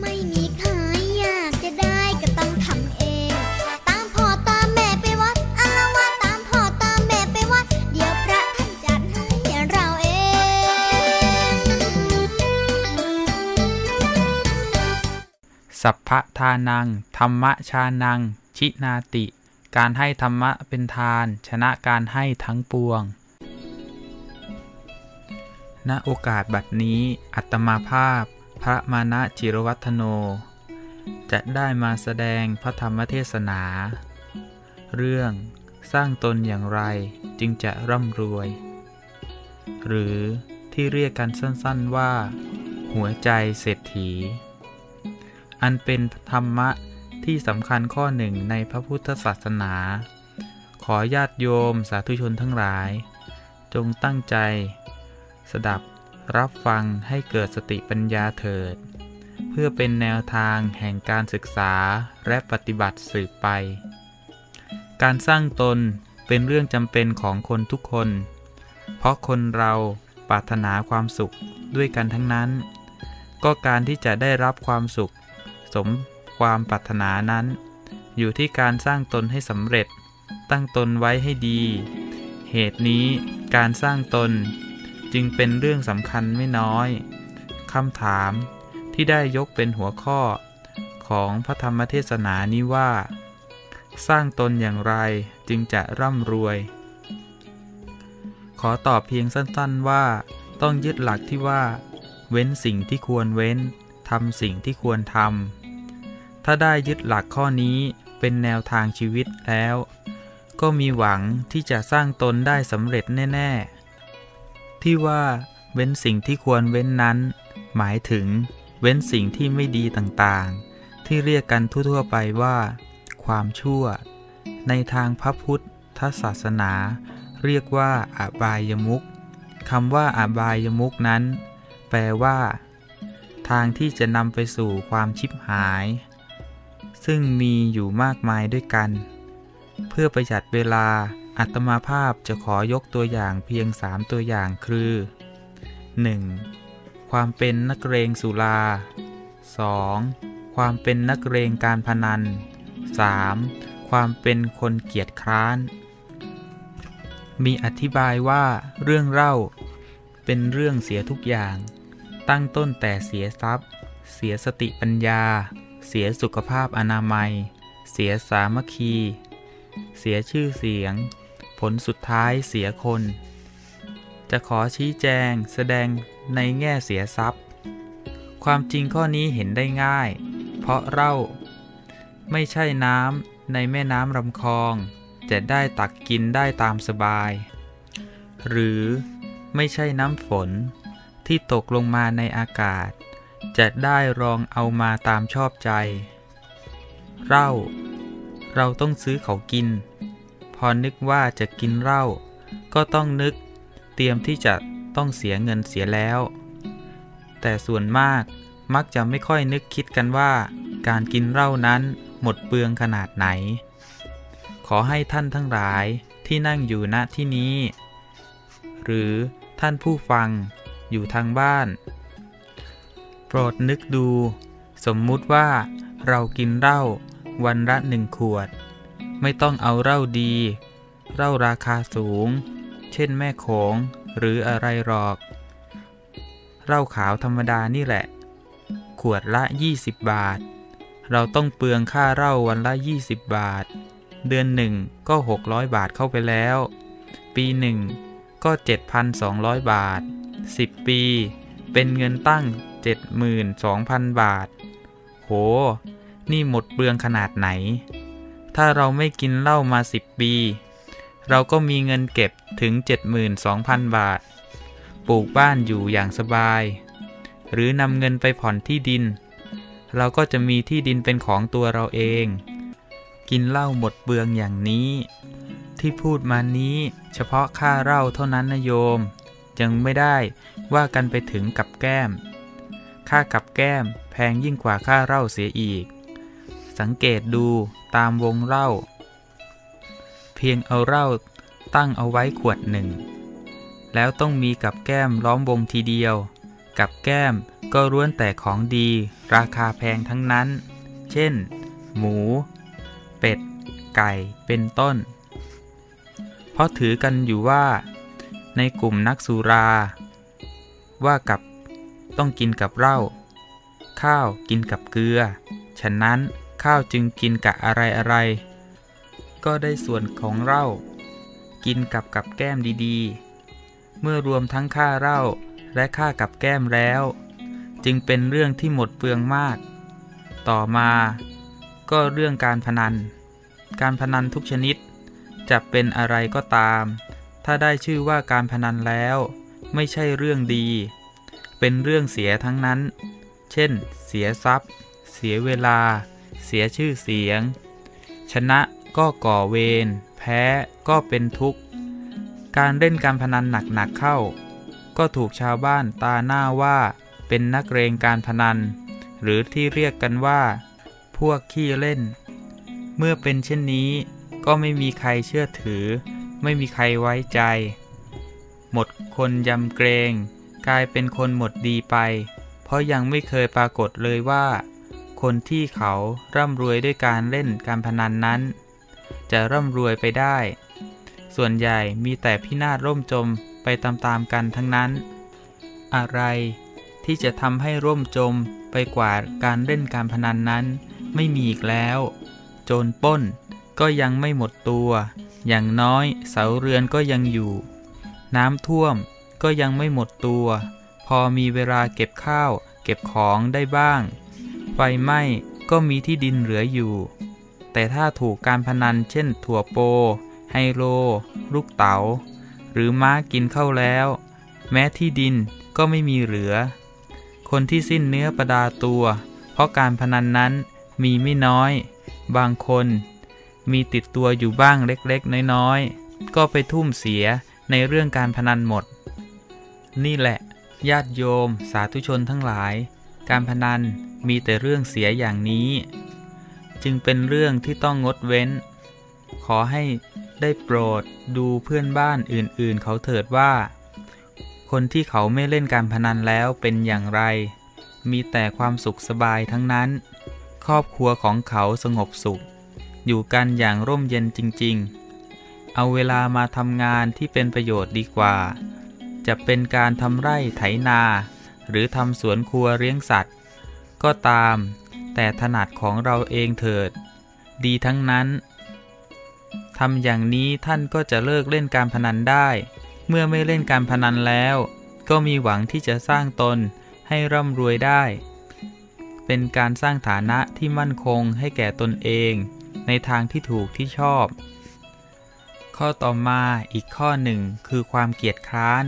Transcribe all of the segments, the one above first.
ไม่มีขายอยากจะได้ก็ต้องทำเอง ตามพ่อตามแม่ไปวัดอาละวาดตามพ่อตามแม่ไปวัด เดี๋ยวพระท่านจัดให้เราเอง สัพพทานัง ธรรมชานัง ชินาติ การให้ธรรมะเป็นทาน ชนะการให้ทั้งปวงณโอกาสบัดนี้อัตมาภาพ พระมานะจิรวัฒโน จะได้มาแสดงพระธรรมเทศนา เรื่องสร้างตนอย่างไรจึงจะร่ำรวย หรือที่เรียกกันสั้นๆว่า หัวใจเศรษฐี อันเป็นธรรมะที่สำคัญข้อหนึ่งในพระพุทธศาสนา ขอญาติโยมสาธุชนทั้งหลาย จงตั้งใจ สดับ รับฟังให้เกิดสติปัญญาเถิด เพื่อเป็นแนวทางแห่งการศึกษาและปฏิบัติสืบไป การสร้างตนเป็นเรื่องจำเป็นของคนทุกคน เพราะคนเราปรารถนาความสุขด้วยกันทั้งนั้น ก็การที่จะได้รับความสุข สมความปรารถนานั้น อยู่ที่การสร้างตนให้สำเร็จ ตั้งตนไว้ให้ดี เหตุนี้การสร้างตน จึงเป็นเรื่องสำคัญไม่น้อยคำถามที่ได้ยกเป็นหัวข้อของพระธรรมเทศนานี้ว่า สร้างตนอย่างไรจึงจะร่ำรวย ขอตอบเพียงสั้นๆว่า ต้องยึดหลักที่ว่า เว้นสิ่งที่ควรเว้นทำสิ่งที่ควรทำถ้าได้ยึดหลักข้อนี้เป็นแนวทางชีวิตแล้ว ก็มีหวังที่จะสร้างตนได้สำเร็จแน่ๆ ที่ว่าเว้นสิ่งที่ควรเว้นนั้น หมายถึง เว้นสิ่งที่ไม่ดีต่างๆ ที่เรียกกันทั่วๆไปว่า ความชั่ว ในทางพระพุทธศาสนา เรียกว่าอบายมุขคำว่าอบายมุขนั้น แปลว่า ทางที่จะนำไปสู่ความชิบหาย ซึ่งมีอยู่มากมายด้วยกัน เพื่อประหยัดเวลา อัตมาภาพจะขอยกตัวอย่างเพียง3ตัวอย่างคือ 1. ความเป็นนักเรงสุรา 2. ความเป็นนักเรงการพนัน 3. ความเป็นคนเกียจคร้าน มีอธิบายว่าเรื่องเล่าเป็นเรื่องเสียทุกอย่าง ตั้งต้นแต่เสียทรัพย์ เสียสติปัญญา เสียสุขภาพอนามัย เสียสามัคคี เสียชื่อเสียง ผลสุดท้ายเสียคน จะขอชี้แจงแสดงในแง่เสียทรัพย์ ความจริงข้อนี้เห็นได้ง่าย เพราะเราไม่ใช่น้ำในแม่น้ำลำคลอง จะได้ตักกินได้ตามสบาย หรือไม่ใช่น้ำฝนที่ตกลงมาในอากาศ จะได้รองเอามาตามชอบใจ เล้าเราต้องซื้อเขากิน อนึกว่าจะกินเหล้าก็ต้องนึก เตรียมที่จะต้องเสียเงินเสียแล้ว แต่ส่วนมากมักจะไม่ค่อยนึกคิดกันว่า การกินเหล้านั้นหมดเปลืองขนาดไหน ขอให้ท่านทั้งหลายที่นั่งอยู่ณที่นี้ หรือท่านผู้ฟังอยู่ทางบ้าน โปรดนึกดู สมมุติว่าเรากินเหล้าวันละหนึ่งขวด ไม่ต้องเอาเหล้าดี เหล้าราคาสูง เช่นแม่โขงหรืออะไรหรอก เหล้าขาวธรรมดานี่แหละ ขวดละ 20 บาท เราต้องเปลืองค่าเหล้าวันละ 20 บาท เดือนหนึ่งก็ 600 บาทเข้าไปแล้ว ปีหนึ่งก็ 7,200 บาท 10 ปี เป็นเงินตั้ง 72,000 บาท โห นี่หมดเปลืองขนาดไหน ถ้าเราไม่กินเหล้ามา 10 ปี เราก็มีเงินเก็บถึง 72,000 บาท ปลูกบ้านอยู่อย่างสบาย หรือนำเงินไปผ่อนที่ดิน เราก็จะมีที่ดินเป็นของตัวเราเอง กินเหล้าหมดเปลืองอย่างนี้ ที่พูดมานี้เฉพาะค่าเหล้าเท่านั้นนะโยม ยังไม่ได้ว่ากันไปถึงกับแก้ม ค่ากับแก้มแพงยิ่งกว่าค่าเหล้าเสียอีก สังเกตดู ตามวงเหล้าเพียงเอาเหล้าตั้งเอาไว้ขวดหนึ่ง แล้วต้องมีกับแก้มล้อมวงทีเดียว กับแก้มก็ร้วนแต่ของดี ราคาแพงทั้งนั้น เช่น หมู เป็ด ไก่เป็นต้น เพราะถือกันอยู่ว่า ในกลุ่มนักสุรา ว่ากับต้องกินกับเหล้าข้าวกินกับเกลือ ฉะนั้น ข้าวจึงกินกับอะไรอะไร ก็ได้ส่วนของเหล้ากินกับกับแก้มดีๆ เมื่อรวมทั้งค่าเหล้าและค่ากับแก้มแล้ว จึงเป็นเรื่องที่หมดเปลืองมาก ต่อมาก็เรื่องการพนัน การพนันทุกชนิด จะเป็นอะไรก็ตาม ถ้าได้ชื่อว่าการพนันแล้ว ไม่ใช่เรื่องดี เป็นเรื่องเสียทั้งนั้น เช่น เสียทรัพย์ เสียเวลา เสียชื่อเสียง ชนะก็ก่อเวรแพ้ก็เป็นทุกข์ การเล่นการพนันหนักๆเข้า ก็ถูกชาวบ้านตาหน้าว่าเป็นนักเรงการพนัน หรือที่เรียกกันว่า พวกขี้เล่น เมื่อเป็นเช่นนี้ ก็ไม่มีใครเชื่อถือ ไม่มีใครไว้ใจ หมดคนยำเกรง กลายเป็นคนหมดดีไป เพราะยังไม่เคยปรากฏเลยว่า คนที่เขาร่ำรวยด้วยการเล่นการพนันนั้น จะร่ำรวยไปได้ ส่วนใหญ่มีแต่พินาศร่มจมไปตามๆกันทั้งนั้น อะไรที่จะทำให้ร่มจมไปกว่าการเล่นการพนันนั้น ไม่มีอีกแล้ว โจรป้นก็ยังไม่หมดตัว อย่างน้อยเสาเรือนก็ยังอยู่ น้ำท่วมก็ยังไม่หมดตัว พอมีเวลาเก็บข้าว เก็บของได้บ้าง ไฟไหม้ก็มีที่ดินเหลืออยู่ แต่ถ้าถูกการพนันเช่นถั่วโป ไฮโล ลูกเตา๋า หรือม้ากินเข้าแล้ว แม้ที่ดินก็ไม่มีเหลือ คนที่สิ้นเนื้อประดาตัว เพราะการพนันนั้นมีไม่น้อย บางคน มีติดตัวอยู่บ้างเล็กๆ น้อยๆ ก็ไปทุ่มเสียในเรื่องการพนันหมด นี่แหละ ญาติโยมสาธุชนทั้งหลาย การพนันมีแต่เรื่องเสียอย่างนี้ จึงเป็นเรื่องที่ต้องงดเว้น ขอให้ได้โปรดดูเพื่อนบ้านอื่นๆ เขาเถิดว่า คนที่เขาไม่เล่นการพนันแล้วเป็นอย่างไร มีแต่ความสุขสบายทั้งนั้น ครอบครัวของเขาสงบสุข อยู่กันอย่างร่มเย็นจริง ๆ เอาเวลามาทำงานที่เป็นประโยชน์ดีกว่า จะเป็นการทำไร่ไถนา หรือทำสวนครัวเลี้ยงสัตว์ ก็ตาม แต่ถนัดของเราเองเถิด ดีทั้งนั้นทำอย่างนี้ท่านก็จะเลิกเล่นการพนันได้ เมื่อไม่เล่นการพนันแล้ว ก็มีหวังที่จะสร้างตนให้ร่ำรวยได้ เป็นการสร้างฐานะที่มั่นคงให้แก่ตนเอง ในทางที่ถูกที่ชอบ ข้อต่อมาอีกข้อหนึ่งคือความเกียจคร้าน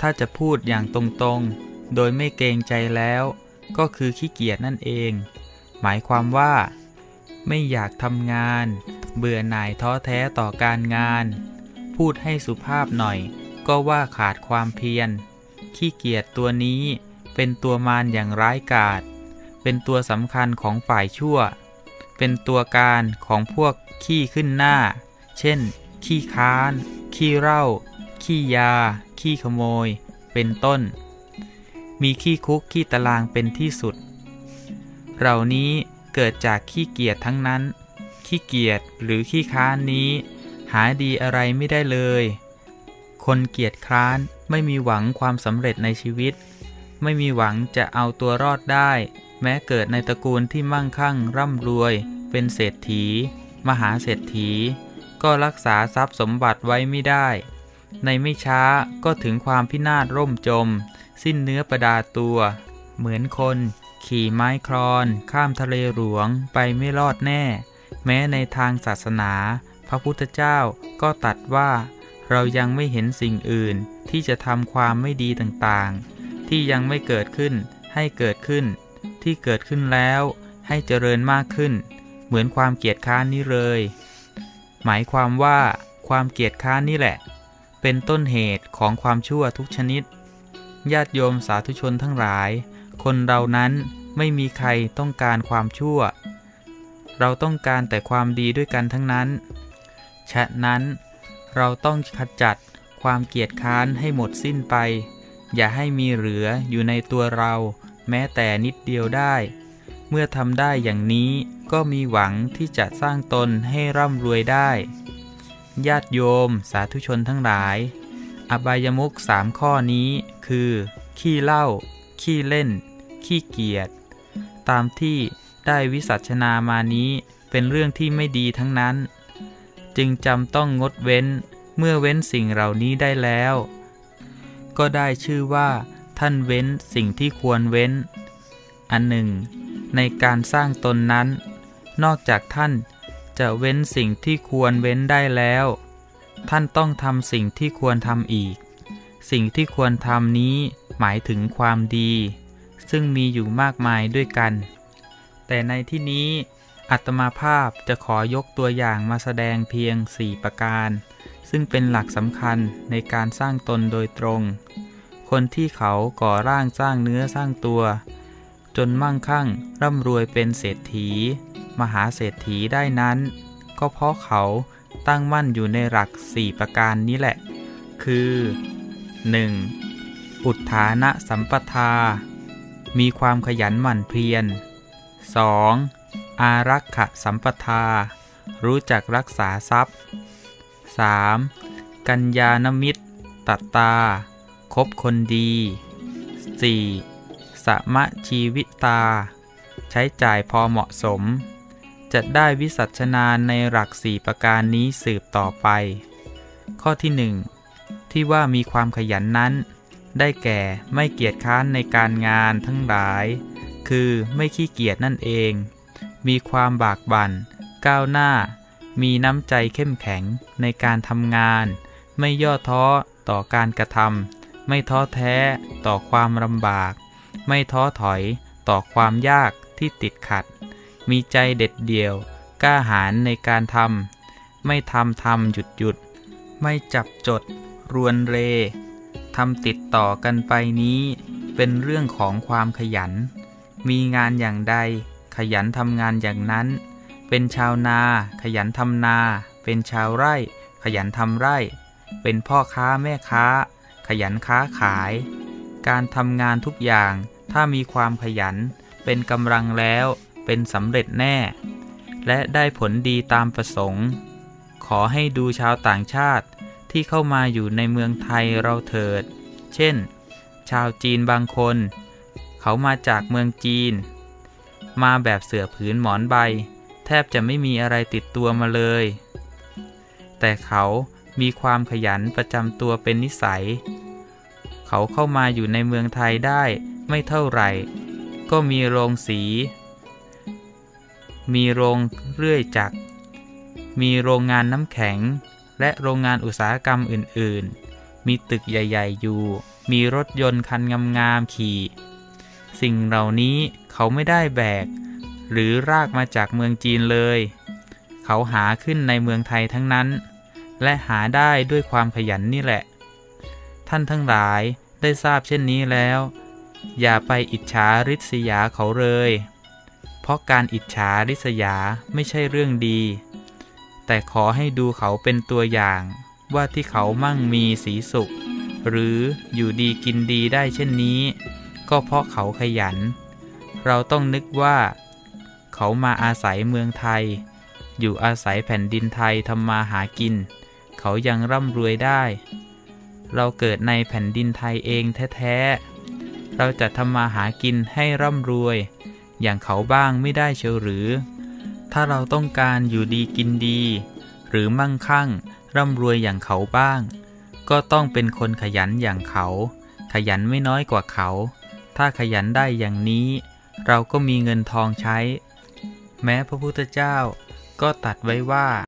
ถ้าจะพูดอย่างตรงๆ โดยไม่เกรงใจแล้ว ก็คือขี้เกียจนั่นเอง หมายความว่า ไม่อยากทำงาน เบื่อหน่ายท้อแท้ต่อการงาน พูดให้สุภาพหน่อย ก็ว่าขาดความเพียร ขี้เกียจตัวนี้เป็นตัวมารอย่างร้ายกาจ เป็นตัวสำคัญของฝ่ายชั่ว เป็นตัวการของพวกขี้ขึ้นหน้า เช่น ขี้ค้าน ขี้เหล้าขี้ยา ขี้ขโมย เป็นต้น มีขี้คุกขี้ตารางเป็นที่สุด เหล่านี้เกิดจากขี้เกียจทั้งนั้น ขี้เกียจหรือขี้ค้านนี้ หาดีอะไรไม่ได้เลย คนเกียจคร้านไม่มีหวังความสำเร็จในชีวิต ไม่มีหวังจะเอาตัวรอดได้ แม้เกิดในตระกูลที่มั่งคั่งร่ำรวย เป็นเศรษฐี มหาเศรษฐี ก็รักษาทรัพย์สมบัติไว้ไม่ได้ ในไม่ช้าก็ถึงความพินาศร่มจม สิ้นเนื้อประดาตัว เหมือนคน ขี่ไม้ครอน ข้ามทะเลหลวงไปไม่รอดแน่ แม้ในทางศาสนา พระพุทธเจ้าก็ตัดว่า เรายังไม่เห็นสิ่งอื่นที่จะทำความไม่ดีต่างๆ ที่ยังไม่เกิดขึ้นให้เกิดขึ้น ที่เกิดขึ้นแล้วให้เจริญมากขึ้น เหมือนความเกียจค้านนี้เลย หมายความว่าความเกียจค้านนี่แหละ เป็นต้นเหตุของความชั่วทุกชนิด ญาติโยมสาธุชนทั้งหลาย คนเรานั้นไม่มีใครต้องการความชั่ว เราต้องการแต่ความดีด้วยกันทั้งนั้น ฉะนั้นเราต้องขจัดความเกียจค้านให้หมดสิ้นไป อย่าให้มีเหลืออยู่ในตัวเรา แม้แต่นิดเดียวได้ เมื่อทำได้อย่างนี้ก็มีหวังที่จะสร้างตนให้ร่ำรวยได้ ญาติโยมสาธุชนทั้งหลาย อบายมุขสามข้อนี้คือ ขี้เล้าขี้เล่น ขี้เกียจตามที่ได้วิสัชนามานี้เป็นเรื่องที่ไม่ดีทั้งนั้น จึงจำต้องงดเว้นเมื่อเว้นสิ่งเหล่านี้ได้แล้ว ก็ได้ชื่อว่า ท่านเว้นสิ่งที่ควรเว้น อันหนึ่ง ในการสร้างตนนั้น นอกจากท่านจะเว้นสิ่งที่ควรเว้นได้แล้ว ท่านต้องทำสิ่งที่ควรทำอีก สิ่งที่ควรทำนี้หมายถึงความดี ซึ่งมีอยู่มากมายด้วยกัน แต่ในที่นี้อัตมาภาพจะขอยกตัวอย่างมาแสดงเพียง 4 ประการ ซึ่งเป็นหลักสำคัญในการสร้างตนโดยตรง คนที่เขาก่อร่างสร้างเนื้อสร้างตัว จนมั่งคั่งร่ำรวยเป็นเศรษฐี มหาเศรษฐีได้นั้น ก็เพราะเขา ตั้งมั่นอยู่ในหลัก 4 ประการนี้แหละ คือ 1. อุทานะสัมปทา มีความขยันหมั่นเพียร 2. อารักขะสัมปทา รู้จักรักษาทรัพย์ 3. กัญญาณมิตรตัตตา คบคนดี 4. สมะชีวิตา ใช้จ่ายพอเหมาะสม จะได้วิสัชนาในหลักสี่ประการนี้สืบต่อไป ข้อที่หนึ่งที่ว่ามีความขยันนั้น ได้แก่ไม่เกียจค้านในการงานทั้งหลาย คือไม่ขี้เกียจนั่นเอง มีความบากบั่น ก้าวหน้า มีน้ำใจเข้มแข็งในการทำงาน ไม่ย่อท้อต่อการกระทำไม่ท้อแท้ต่อความลำบาก ไม่ท้อถอยต่อความยากที่ติดขัด มีใจเด็ดเดี่ยว กล้าหาญในการทำ ไม่ทำทำหยุดหยุด ไม่จับจด รวนเรทำติดต่อกันไปนี้ เป็นเรื่องของความขยัน มีงานอย่างใด ขยันทำงานอย่างนั้น เป็นชาวนา ขยันทำนา เป็นชาวไร่ ขยันทำไร่ เป็นพ่อค้าแม่ค้า ขยันค้าขาย การทำงานทุกอย่าง ถ้ามีความขยัน เป็นกำลังแล้ว เป็นสำเร็จแน่ และได้ผลดีตามประสงค์ ขอให้ดูชาวต่างชาติที่เข้ามาอยู่ในเมืองไทยเราเถิด เช่น ชาวจีนบางคน เขามาจากเมืองจีน มาแบบเสือผืนหมอนใบ แทบจะไม่มีอะไรติดตัวมาเลย แต่เขามีความขยันประจำตัวเป็นนิสัย เขาเข้ามาอยู่ในเมืองไทยได้ไม่เท่าไหร่ ก็มีโรงสี มีโรงเรื่อยจักร มีโรงงานน้ำแข็ง และโรงงานอุตสาหกรรมอื่นๆ มีตึกใหญ่ ๆ อยู่ มีรถยนต์คันงามๆขี่ สิ่งเหล่านี้เขาไม่ได้แบก หรือรากมาจากเมืองจีนเลย เขาหาขึ้นในเมืองไทยทั้งนั้น และหาได้ด้วยความขยันนี่แหละ ท่านทั้งหลายได้ทราบเช่นนี้แล้ว อย่าไปอิจฉาริษยาเขาเลย เพราะการอิจฉาริษยาไม่ใช่เรื่องดี แต่ขอให้ดูเขาเป็นตัวอย่าง ว่าที่เขามั่งมีสีสุข หรืออยู่ดีกินดีได้เช่นนี้ ก็เพราะเขาขยัน เราต้องนึกว่า เขามาอาศัยเมืองไทย อยู่อาศัยแผ่นดินไทยทำมาหากิน เขายังร่ำรวยได้ เราเกิดในแผ่นดินไทยเองแท้ๆเราจะทำมาหากินให้ร่ำรวย อย่างเขาบ้างไม่ได้เชียวหรือ ถ้าเราต้องการอยู่ดีกินดี หรือมั่งคั่ง ร่ำรวยอย่างเขาบ้าง ก็ต้องเป็นคนขยันอย่างเขา ขยันไม่น้อยกว่าเขา ถ้าขยันได้อย่างนี้ เราก็มีเงินทองใช้ แม้พระพุทธเจ้าก็ตัดไว้ว่า